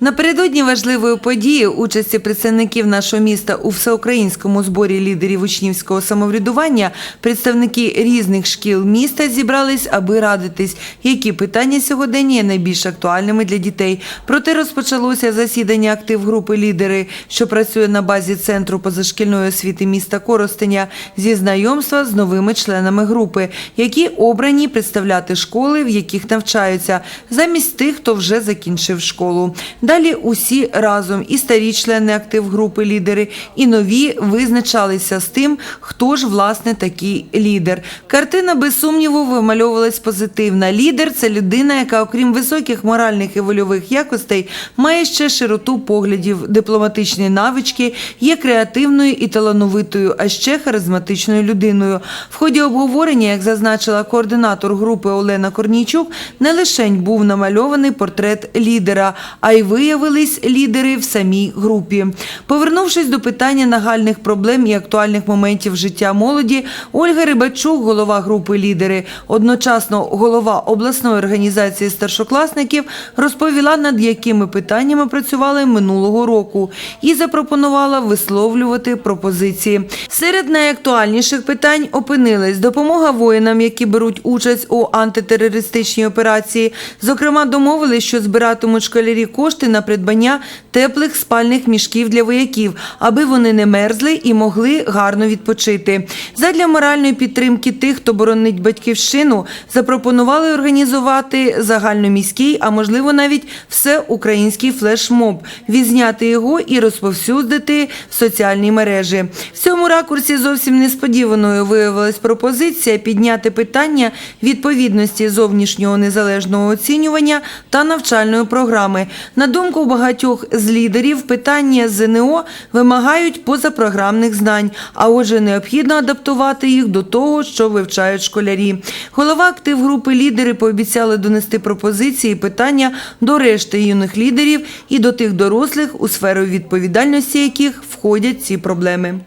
Напередодні важливої події участі представників нашого міста у всеукраїнському зборі лідерів учнівського самоврядування представники різних шкіл міста зібрались, аби радитись, які питання сьогодення є найбільш актуальними для дітей. Проте розпочалося засідання актив групи лідери, що працює на базі центру позашкільної освіти міста Коростеня, зі знайомства з новими членами групи, які обрані представляти школи, в яких навчаються, замість тих, хто вже закінчив школу. Далі усі разом, і старі члени актив групи лідери, і нові визначалися з тим, хто ж власне такий лідер. Картина без сумніву вимальовувалась позитивна. Лідер це людина, яка, окрім високих моральних і вольових якостей, має ще широту поглядів, дипломатичні навички, є креативною і талановитою, а ще харизматичною людиною. В ході обговорення, як зазначила координатор групи Олена Корнійчук, не лишень був намальований портрет лідера, а й виявились лідери в самій групі. Повернувшись до питання нагальних проблем і актуальних моментів життя молоді, Ольга Рибачук, голова групи лідери, одночасно голова обласної організації старшокласників, розповіла, над якими питаннями працювали минулого року, і запропонувала висловлювати пропозиції. Серед найактуальніших питань опинились допомога воїнам, які беруть участь у антитерористичній операції. Зокрема, домовились, що збиратимуть школярі кошти на придбання теплих спальних мішків для вояків, аби вони не мерзли і могли гарно відпочити. Задля моральної підтримки тих, хто боронить батьківщину, запропонували організувати загальноміський, а можливо навіть всеукраїнський флешмоб, відзняти його і розповсюдити в соціальній мережі. В цьому ракурсі зовсім несподіваною виявилась пропозиція підняти питання відповідності зовнішнього незалежного оцінювання та навчальної програми. На думку багатьох з лідерів, питання ЗНО вимагають позапрограмних знань, а отже, необхідно адаптувати їх до того, що вивчають школярі. Голова актив групи лідери пообіцяли донести пропозиції і питання до решти юних лідерів і до тих дорослих, у сферу відповідальності яких входять ці проблеми.